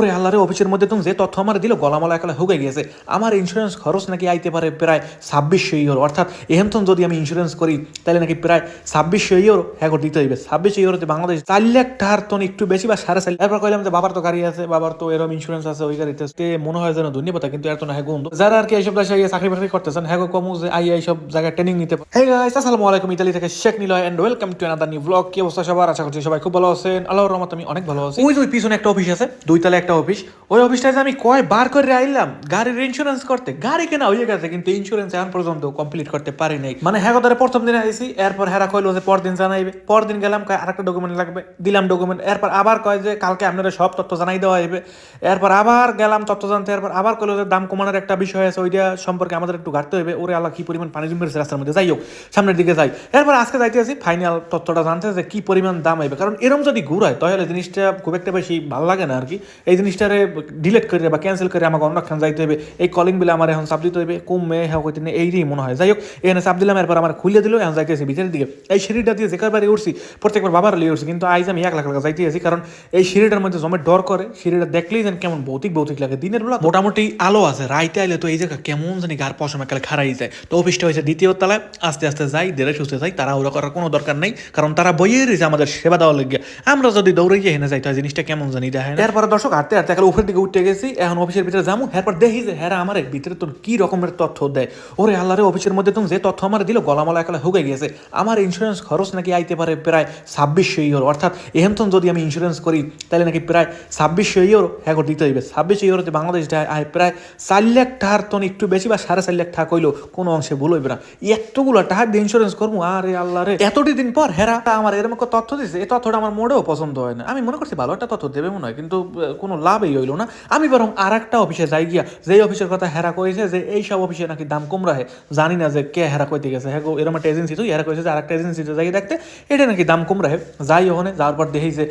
ওরে আল্লাহরে, অফিসের মধ্যে তুমি যে তথ্য আমার দিল, গলামালা একালে হুগে গিয়েছে। আমার ইন্স্যুরেন্স খরচ নাকি আইতে পারে প্রায় ছাব্বিশশো ইউরো অর্থাৎ এহেমতন যদি আমি ইন্স্যুরেন্স করি, তাহলে নাকি প্রায় ছাব্বিশশো ইউরো হ্যাঁ দিতে হইবে। ছাব্বিশশো ইউরোতে বাংলাদেশ চার লাখ টাকার তো একটু বেশি বা সাড়ে চার লাখ। কইলাম যে, বাবার তো গাড়ি আছে, বাবার তো এরকম ইন্স্যুরেন্স আছে, ওই গাড়িতে তে মনে হয় যেন ধন্যবাদ কিন্তু এত না হ্যাঁ গুণ যারা আর কি এইসব দেশে চাকরি বাকরি করতেছেন হ্যাঁ কমু যে আই এইসব জায়গায় ট্রেনিং নিতে পারে। আসসালামু আলাইকুম। ইতালি থেকে শেখ নিল and welcome to another new blog কি অবস্থা সবার? আশা করছি সবাই খুব ভালো আছেন। আল্লাহর রহমত আমি অনেক ভালো আছি। ওই যে পিছনে একটা অফিস আছে, দুই তালে একটা অফিস, ওই অফিসটায় যে আমি কয় বার করে আইলাম, গাড়ির ইন্স্যুরেন্স করতে। গাড়ি কেনা হয়ে গেছে, কিন্তু ইন্স্যুরেন্স এখন পর্যন্ত কমপ্লিট করতে পারি নাই। মানে হ্যাঁ প্রথম দিন আইসি এরপর হেরা কইলো যে পরদিন জানাইবে। পরদিন গেলাম, কয় আরেকটা ডকুমেন্ট লাগবে, দিলাম ডকুমেন্ট এরপর আবার কয় যে কালকে আপনারা সব তথ্য জানাই দেওয়া হইবে। এরপর আবার গেলাম তথ্য জানতে, এরপর আবার কইলো যে দাম কমানোর একটা বিষয় আছে, ওইটা সম্পর্কে আমাদের একটু ঘাটতে হবে। ওরে আল্লাহ, কি পরিমাণ পানি জমেছে রাস্তার মধ্যে। যাই হোক, সামনের দিকে যাই। এরপর আজকে যাইতে আছি ফাইনাল তথ্যটা জানতে যে কি পরিমাণ দাম আইবে কারণ এরম যদি ঘুরায়, তাহলে জিনিসটা খুব একটা বেশি ভালো লাগে না আর কি। এই জিনিসটারে ডিলেট করে বা ক্যান্সেল করে আমাকে অন্য খান যাইতে হবে এই কলিং বিলে আমার এখন চাপ দিতে হবে কমে হ্যাঁ কইতে এইটাই মনে হয়। যাই হোক এখানে চাপ দিলাম, এরপর আমার খুলে দিল, এখন যাইতেছি ভিতরের দিকে। এই সিঁড়িটা দিয়ে বাড়ি উঠছি, প্রত্যেকবার বাবার লিয়ে উঠছি, কিন্তু আইজ আমি এক লাখ টাকা যাইতে আছি কারণ এই সিঁড়িটার মধ্যে জমে ডর করে। সিঁড়িটা দেখলেই যেন কেমন ভৌতিক ভৌতিক লাগে। দিনের বেলা মোটামুটি আলো আছে, রাইতে আইলে তো এই জায়গা কেমন জানি গার পশম একালে খারাই যায়। তো অফিসটা হয়েছে দ্বিতীয় তলায়, আস্তে আস্তে যাই দেড়ে সুস্থে যাই তারা ওরা করার কোনো দরকার নেই, কারণ তারা বইয়ে রয়েছে আমাদের সেবা দেওয়ার লেগে আমরা যদি দৌড়ে গিয়ে হেনে যাই, তো জিনিসটা কেমন জানি দেখেন এরপর দর্শক হাঁটতে হাঁটতে একালে উপরের দিকে উঠে গেছি এখন অফিসের ভিতরে যাব এরপর দেখি যে হ্যাঁ আমার ভিতরে তোর কি রকমের তথ্য দেয়। ওরে আল্লাহরে অফিসের মধ্যে তুমি যে তথ্য আমার দিল গলামালা একালে হুগে গিয়েছে। আমার ইন্স্যুরেন্স খরচ নাকি আইতে পারে প্রায় ছাব্বিশশো ইউরো অর্থাৎ এহেমতন যদি আমি ইন্স্যুরেন্স করি তাহলে নাকি প্রায় ছাব্বিশশো ইউরো হ্যাঁ দিতে হইবে। ছাব্বিশশো ইউরোতে বাংলাদেশ আয় প্রায় চার লাখ টাকার তো একটু বেশি বা সাড়ে চার লাখ টাকা কইলো কোনো অংশে ভুল হইবে না। এতগুলো টাকা দিয়ে ইন্স্যুরেন্স করব আরে আল্লাহ রে। এতটি দিন পর হেরা আমার এরকম তথ্য দিছে এই তথ্যটা আমার মোটেও পছন্দ হয় না। আমি মনে করছি ভালো একটা তথ্য দেবে মনে হয় কিন্তু আহ, কোনো লাভই হইল না। আমি বরং আর একটা অফিসে যাই গিয়া যেই অফিসের কথা হেরা কইছে, যে এই সব অফিসে নাকি দাম কম রাখে, জানি না যে কে হেরা কইতে গেছে। হ্যাঁ এরকম একটা এজেন্সি তুই হেরা কইছে যে আরেকটা এজেন্সিতে যাই দেখতে, এটা নাকি দাম কম রাখে। যাই ওখানে যাওয়ার পর দেখি যে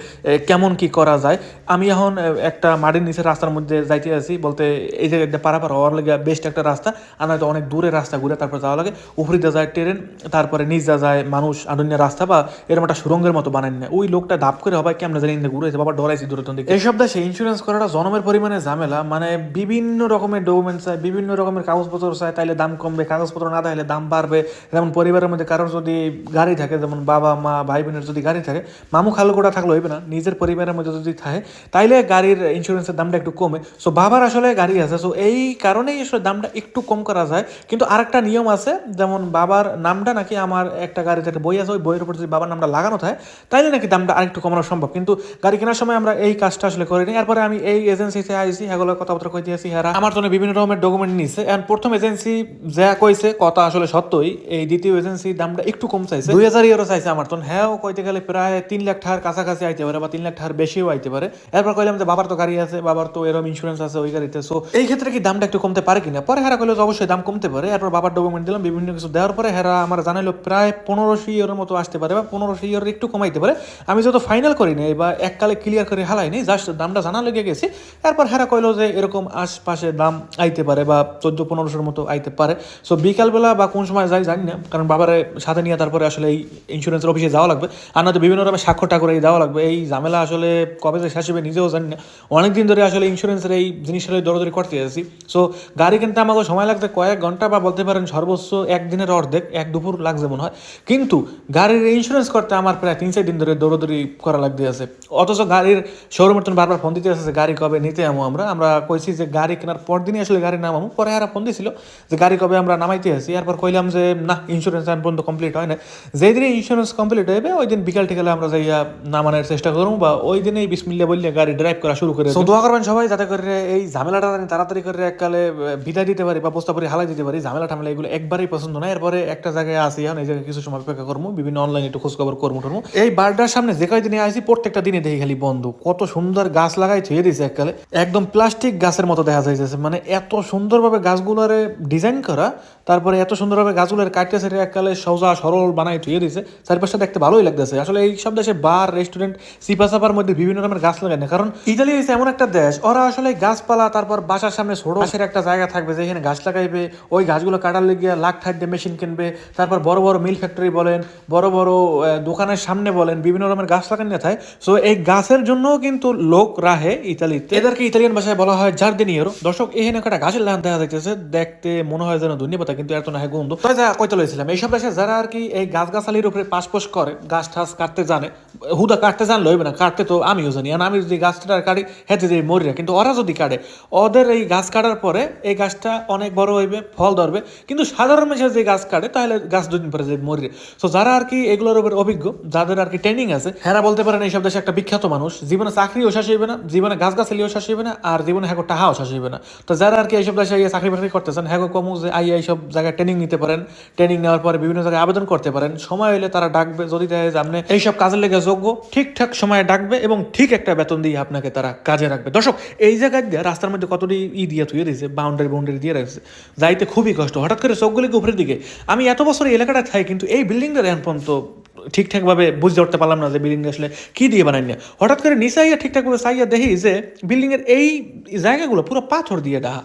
কেমন কি করা যায়। আমি এখন একটা মাটির নিচে রাস্তার মধ্যে যাইতে আছি, বলতে এই জায়গাটা পারাপার হওয়ার লাগে বেস্ট একটা রাস্তা। আর নয়তো অনেক দূরে রাস্তা ঘুরে তারপর যাওয়া লাগে। উপরিতে যায় ট্রেন, তারপরে নিচে যায় মানুষ আদন্য রাস্তা বা এরকম একটা সুরঙ্গের মতো বানায় না ওই লোকটা ধাপ করে হবে কেমন জানি ঘুরেছে বাবা ডরাইছি দূরে দিকে এইসব দেশে ইন্স্যুরেন্স করাটা জনমের পরিমাণে ঝামেলা। মানে বিভিন্ন রকমের ডকুমেন্টস চায় বিভিন্ন রকমের কাগজপত্র চায় তাইলে দাম কমবে। কাগজপত্র না থাকলে দাম বাড়বে। যেমন পরিবারের মধ্যে কারোর যদি গাড়ি থাকে, যেমন বাবা, মা ভাই বোনের যদি গাড়ি থাকে, মামু খালু কোটা থাকলে হইবে না। নিজের পরিবারের মধ্যে যদি থাকে, তাইলে গাড়ির ইন্স্যুরেন্সের দামটা একটু কমে। সো বাবার আসলে গাড়ি আছে। সো এই কারণেই আসলে দামটা একটু কম করা যায়। কিন্তু আরেকটা নিয়ম আছে, যেমন বাবার নামটা নাকি আমার একটা গাড়িতে একটা বই আছে, ওই বইয়ের উপর যদি বাবার নামটা লাগানো থাকে, তাইলে নাকি দামটা আরেকটু কমানো সম্ভব। কিন্তু গাড়ি কেনার সময় আমরা এই কাজটা আসলে করিনি এরপরে আমি এই এজেন্সিতে আইসি এগুলো কথাবার্তা কইতে আসি হ্যাঁ আমার জন্য বিভিন্ন রকমের ডকুমেন্ট নিছে। এখন প্রথম এজেন্সি যা কইছে, কথা আসলে সত্যই, এই দ্বিতীয় এজেন্সি দামটা একটু কম চাইছে। দুই হাজার ইউরো চাইছে আমার তো হ্যাঁ কইতে গেলে প্রায় তিন লাখ টাকার কাছাকাছি আইতে পারে বা তিন লাখ টাকার বেশিও আইতে পারে। এরপর কইলাম যে, বাবার তো গাড়ি আছে, বাবার তো এরকম ইন্স্যুরেন্স আছে ওই গাড়িতে। সো এই ক্ষেত্রে কি দামটা একটু কমতে পারে কিনা? পরে হেরা কইলো অবশ্যই দাম কমতে পারে। এরপর বাবার ডকুমেন্ট দিলাম, বিভিন্ন কিছু দেওয়ার পরে হেরা আমার জানাইলো, প্রায় পনেরোশো ইউরোর মতো আসতে পারে বা পনেরোশো ইউরো একটু কমাইতে পারে। আমি যত ফাইনাল করি নাই বা এককালে ক্লিয়ার করে হালাই হালাইনি জাস্ট দামটা জানা লেগে গেছি। এরপর হেরা কইলো যে এরকম আশপাশে দাম আইতে পারে বা চোদ্দ, পনেরোশোর মতো আইতে পারে। সো বিকালবেলা বা কোন সময় যাই, জানি না। কারণ বাবারে সাথে নিয়ে তারপরে আসলে এই ইন্স্যুরেন্সের অফিসে যাওয়া লাগবে। আর নয়তো বিভিন্ন রকমের স্বাক্ষর টাকর এই দেওয়া লাগবে। এই ঝামেলা আসলে কবে যে শেষ হবে নিজেও জানি না। অনেকদিন ধরে আসলে ইন্স্যুরেন্সের এই জিনিসটা দৌড়াদৌড়ি করতে যাচ্ছি সো গাড়ি কিনতে আমাকে সময় লাগতে কয়েক ঘণ্টা বা বলতে পারেন সর্বোচ্চ একদিনের অর্ধেক, এক দুপুর লাগছে মনে হয়। কিন্তু গাড়ির ইন্স্যুরেন্স করতে আমার প্রায় তিন, চার দিন ধরে দৌড়াদৌড়ি করা লাগতে আছে। অথচ গাড়ির শোরুমের তো বারবার ফোন দিতে আছে যে গাড়ি কবে নিতে আমো আমরা। আমরা কইছি যে গাড়ি কেনার পর দিনই আসলে গাড়ি নামাবো পরে আর ফোন দিছিল যে গাড়ি কবে আমরা নামাইতে আসি। এরপর কইলাম যে না ইন্স্যুরেন্স এখন পর্যন্ত কমপ্লিট হয় না যেই দিনে ইন্স্যুরেন্স কমপ্লিট হইবে ওই দিন বিকাল টিকালে আমরা যাইয়া নামানোর চেষ্টা করব বা ওই দিনেই বিসমিল্লা বললে গাড়ি ড্রাইভ করা শুরু করে দোয়া করবেন সবাই যাতে করে এই ঝামেলাটা তাড়াতাড়ি করে এককালে বিদায় দিতে পারি বা প্রস্তাব করে হালাই দিতে পারি। ঝামেলা ঠামেলা এগুলো একবারই পছন্দ না। এরপরে একটা জায়গায় আসি এখন এই জায়গায় কিছু সময় অপেক্ষা করব বিভিন্ন অনলাইনে একটু খোঁজ খবর করব টরমু এই বারটার সামনে যে কয়দিনে আসি প্রত্যেকটা দিনে দেখি খালি বন্ধ। কত সুন্দর গাছ লাগাই থুয়ে দিছে এককালে। একদম প্লাস্টিক গাছের মতো দেখা যাইতেছে। মানে এত সুন্দরভাবে গাছগুলোরে ডিজাইন করা, তারপরে এত সুন্দরভাবে গাছগুলোর কাটতে সেটা এককালে সোজা সরল বানাই থুয়ে দিছে চারপাশটা দেখতে ভালোই লাগতেছে। আসলে এই সব দেশে বার রেস্টুরেন্ট সিপা চাপার মধ্যে বিভিন্ন রকমের গাছ লাগায় না। কারণ ইতালি হচ্ছে এমন একটা দেশ, ওরা আসলে গাছপালা, তারপর বাসার সামনে ছোট গাছের একটা জায়গা থাকবে যেখানে গাছ লাগাইবে। ওই গাছগুলো কাটার লেগে লাখ ঠাট দিয়ে মেশিন কিনবে। তারপর বড় বড় মিল ফ্যাক্টরি বলেন, বড় বড় দোকানের সামনে বলেন, বিভিন্ন রকমের গাছ লাগানো থাকে সো এই গাছের জন্যও কিন্তু লোক রাহে। ইতালিতে। এদেরকে ইতালিয়ান ভাষায় বলা হয় দর্শক গাছের দেখা দেখতে মনে হয় যেন কিন্তু এত না হয় গন্ধ। তাই যা এইসব দেশে যারা আর কি এই গাছ গাছালির উপরে পাশপোষ করে, গাছ ঠাস কাটতে জানে, হুদা কাটতে না, কাটতে তো আমিও জানি। আমি যদি গাছটা কাটি, হেঁটে মরিয়া কিন্তু ওরা যদি কাটে, ওদের এই গাছ কাটার পরে এই গাছটা অনেক বড় হইবে, ফল ধরবে। কিন্তু সাধারণ মানুষের যে গাছ কাটে, তাহলে গাছ দুদিন পরে যে যারা আর কি এগুলোর উপর অভিজ্ঞ, যাদের আর কি ট্রেনিং আছে, হেরা বলতে পারেন এইসব দেশে একটা বিখ্যাত মানুষ। জীবনে চাকরিও শেষ হইবে না, জীবনে গাছ গাছালিও শেষ হইবে না, আর জীবনে হ্যাঁ টাহাও শেষ হইবে না। তো যারা আর কি এইসব দেশে গিয়ে চাকরি বাকরি করতেছেন হ্যাঁ কমু যে আইয়া এইসব জায়গায় ট্রেনিং নিতে পারেন ট্রেনিং নেওয়ার পরে বিভিন্ন জায়গায় আবেদন করতে পারেন, সময় হলে তারা ডাকবে, যদি দেখে যে আপনি এইসব কাজের লেগে যোগ্য, ঠিকঠাক সময়ে ডাকবে এবং ঠিক একটা বেতন দিয়ে আপনাকে তারা কাজে রাখবে। দর্শক, এই জায়গায় দিয়ে রাস্তার মধ্যে কতটি ই দিয়ে থুয়ে দিয়েছে বাউন্ডারি বাউন্ডারি দিয়ে রাখছে, যাইতে খুবই কষ্ট। হঠাৎ করে চোখগুলিকে উপরের দিকে? আমি এত বছর এই এলাকাটা থাই কিন্তু এই বিল্ডিংটা এখন পর্যন্ত ঠিকঠাকভাবে বুঝতে উঠতে পারলাম না যে বিল্ডিং আসলে কি দিয়ে বানাই না হঠাৎ করে নিচে আইয়া ঠিকঠাকভাবে চাইয়া দেখি যে বিল্ডিংয়ের এই জায়গাগুলো পুরো পাথর দিয়ে ডাহা।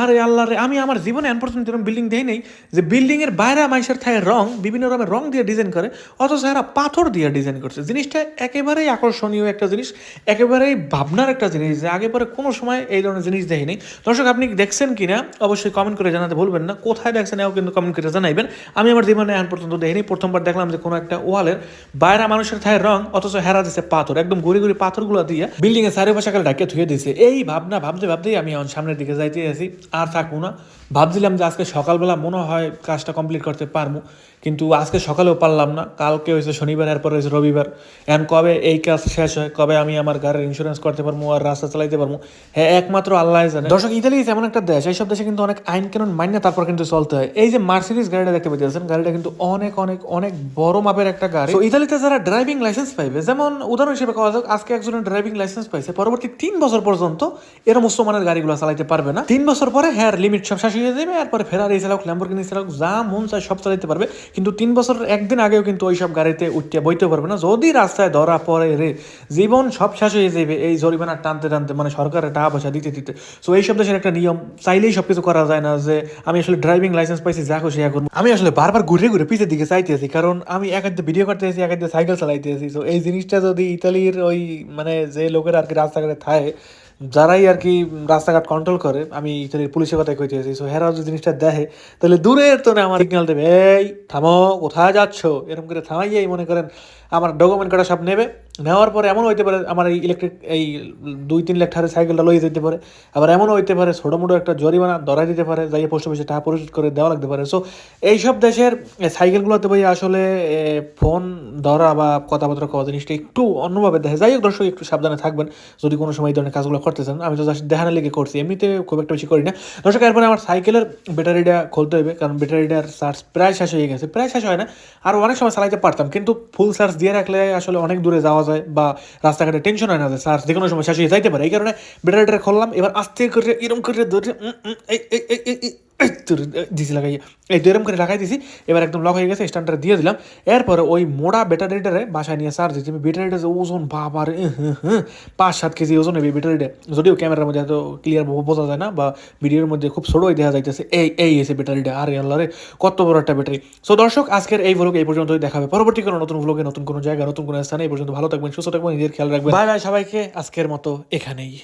আরে আল্লাহ রে, আমি আমার জীবনে পর্যন্ত এরকম বিল্ডিং দেখি নেই যে বিল্ডিংয়ের বাইরে মানুষের থাকে রং বিভিন্ন রকমের রং দিয়ে ডিজাইন করে, অথচ এরা পাথর দিয়ে ডিজাইন করছে। জিনিসটা একেবারেই আকর্ষণীয় একটা জিনিস, একেবারেই ভাবনার একটা জিনিস যে আগে পরে কোনো সময় এই ধরনের জিনিস দেখি নেই। দর্শক, আপনি দেখছেন কি না অবশ্যই কমেন্ট করে জানাতে ভুলবেন না। কোথায় দেখছেন এও কিন্তু কমেন্ট করে জানাইবেন। আমি আমার জীবনে এখন পর্যন্ত দেখিনি। প্রথমবার দেখলাম যে কোনো একটা ওয়ালের বাইরে মানুষের ঠায় রং, অথচ হেরা দিছে পাথর, একদম গড়ি গড়ি পাথরগুলো দিয়ে বিল্ডিং এর চারিপাশে কাল ডাকে ধুয়ে দিছে। এই ভাবনা, ভাবতে, ভাবতেই আমি সামনের দিকে যাইতে আসি আর থাকব না। ভাবছিলাম যে আজকে সকালবেলা মনে হয় কাজটা কমপ্লিট করতে পারব কিন্তু আজকে সকালেও পারলাম না। কালকে হয়েছে শনিবার এরপর হয়েছে রবিবার। এখন কবে এই কাজ শেষ হয় কবে আমি আমার গাড়ির ইন্স্যুরেন্স করতে পারব আর রাস্তা চালাইতে পারব হ্যাঁ একমাত্র আল্লাহ জানে। দর্শক ইতালি এমন একটা দেশ এইসব দেশে কিন্তু অনেক আইন কানুন মান্য তারপর কিন্তু চলতে হয়। এই যে মার্সিডিস গাড়িটা দেখতে পেতেছেন গাড়িটা কিন্তু অনেক অনেক অনেক বড় মাপের একটা গাড়ি। তো ইতালিতে যারা ড্রাইভিং লাইসেন্স পাইবে যেমন উদাহরণ হিসেবে কওয়া যাক আজকে একজনের ড্রাইভিং লাইসেন্স পাইছে পরবর্তী তিন বছর পর্যন্ত এরম উচ্চমানের গাড়িগুলো চালাইতে পারবে না। তিন বছর পরে হ্যাঁ লিমিট সব শেষ হয়ে যাবে এরপরে ফেরারি চালাক ল্যাম্বরগিনি চালাক যা মন চায় সব চালাইতে পারবে। কিন্তু তিন বছর, একদিন আগেও কিন্তু ওই সব গাড়িতে উঠতে বইতে পারবে না। যদি রাস্তায় ধরা পড়ে রে, জীবন সব শেষ হয়ে যাবে এই জরিমানা টানতে টানতে মানে সরকারের টাকা পয়সা দিতে দিতে। সো এইসব দেশের একটা নিয়ম, চাইলেই সব কিছু করা যায় না যে, আমি আসলে ড্রাইভিং লাইসেন্স পাইছি, যা খুশি এখন। আমি আসলে বারবার ঘুরে ঘুরে পিছের দিকে চাইতে আছি, কারণ আমি এক হাতে ভিডিও করতে আছি, এক সাইকেল চালাইতে আছি। তো এই জিনিসটা যদি ইতালির ওই মানে যে লোকের আর কি রাস্তাঘাটে থাকে যারাই আর কি রাস্তাঘাট কন্ট্রোল করে, আমি এখানে পুলিশের কথা কইতে আছি সো হেরা যদি জিনিসটা দেখে, তাহলে দূরের তো আমার সিগন্যাল দেবে, এই, থামো, কোথায় যাচ্ছ? এরকম করে থামাইয়াই মনে করেন, আমার ডকুমেন্ট কাটা সব নেবে। নেওয়ার পরে এমন হইতে পারে, আমার এই ইলেকট্রিক এই দুই তিন লাখ টাকার সাইকেলটা লইয়ে যেতে পারে। আবার এমনও হইতে পারে ছোটো মোটো একটা জরিমানা ধরাই দিতে পারে যাই পোস্ট অফিসে টাকা পরিশোধ করে দেওয়া লাগতে পারে। সো এইসব দেশের সাইকেলগুলোতে ভাই আসলে ফোন ধরা বা কথাবার্তা কওয়া জিনিসটা একটু অন্যভাবে দেখে। যাই হোক দর্শক, একটু সাবধানে থাকবেন, যদি কোনো সময় এই ধরনের কাজগুলো করতে চান। আমি তো জাস্ট দেখানোর লেগে করছি, এমনিতে খুব একটা বেশি করি না। দর্শক, এরপরে আমার সাইকেলের ব্যাটারিটা খুলতে হবে, কারণ ব্যাটারিটার চার্জ প্রায় শেষ হয়ে গেছে। প্রায় শেষ হয় না, আর অনেক সময় চালাইতে পারতাম, কিন্তু ফুল চার্জ দিয়ে রাখলে আসলে অনেক দূরে যাওয়া যায় বা রাস্তাঘাটে টেনশন হয় না যে, স্যার যে কোনো সময় শেষ হয়ে যাইতে পারে। এই কারণে ব্যাটারিটা খুললাম, এবার আস্তে করে এরম করে ধরে দিছি লাগাই, এই এরম করে লাগাই দিছি, এবার একদম লক হয়ে গেছে স্ট্যান্ডটা দিয়ে দিলাম। এরপরে ওই মোড়া ব্যাটারিটারে বাসায় নিয়ে চার্জ দিচ্ছি ব্যাটারিটা যে ওজন, বাবার পাঁচ সাত কেজি ওজন হবে ব্যাটারিটা যদিও ক্যামেরার মধ্যে এত ক্লিয়ার বোঝা যায় না, বা ভিডিওর মধ্যে খুব ছোটোই দেখা যাইতেছে, এই এই এসে ব্যাটারিটা আরে আল্লাহ কত বড় একটা ব্যাটারি সো দর্শক, আজকের এই ভ্লগ এই পর্যন্তই দেখাবে পরবর্তী কোনো নতুন ভ্লগে নতুন কোনো জায়গা, নতুন কোনো স্থানে, এই পর্যন্ত ভালো থাকবেন, সুস্থ থাকবেন, নিজের খেয়াল রাখবেন। বাই বাই সবাইকে, আজকের মতো এখানেই।